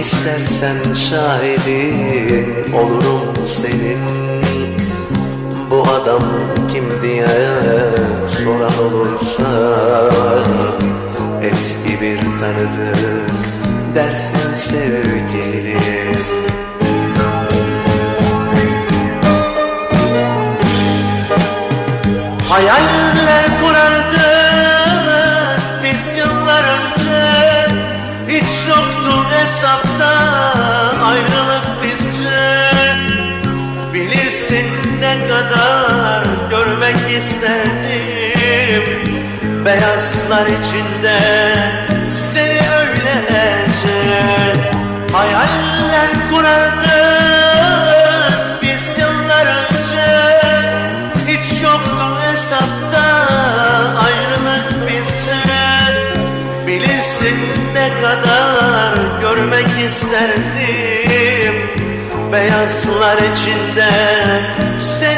İstersen şahidin olurum senin. Bu adam kim diye soran olursa Eski bir tanıdık dersin sevgilim Hayaller Ne kadar görmek isterdim. Beyazlar içinde seni öylece Hayaller kurardık biz yıllar önce. Hiç yoktu hesapta ayrılık bizce. Bilirsin ne kadar görmek isterdim Beyazlar içinde. Seni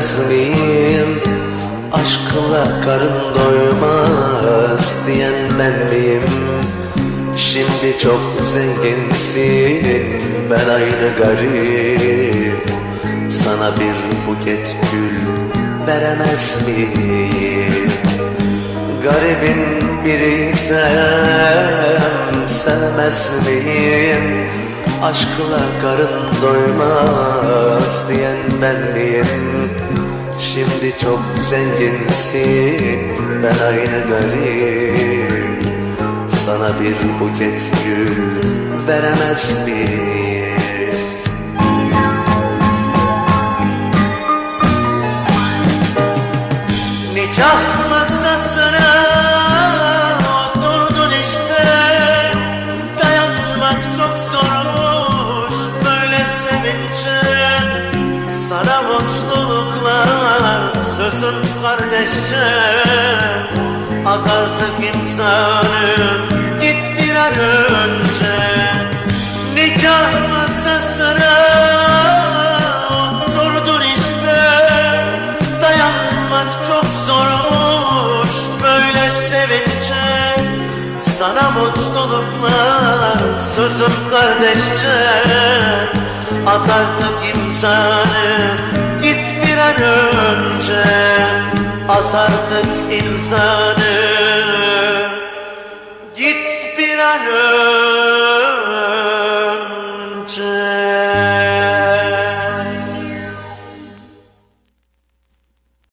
sevemez miyim? Aşkla karın doymaz diyen ben miyim? Şimdi çok zenginsin ben aynı garip Sana bir buket gül veremez miyim? Garibin biriysem sevmez miyim? Aşkla karın doymaz diyen ben miyim? Şimdi çok zenginsin ben aynı garip Sana bir buket gül veremez miyim? Mutluluklar sözüm kardeşçe. At artık imzanı git bir an önce. Nikah masasına oturdun işte. Dayanmak çok zormuş böyle sevince Sana mutluluklar sözüm kardeşçe. At artık imzanı insanı. Git bir an önce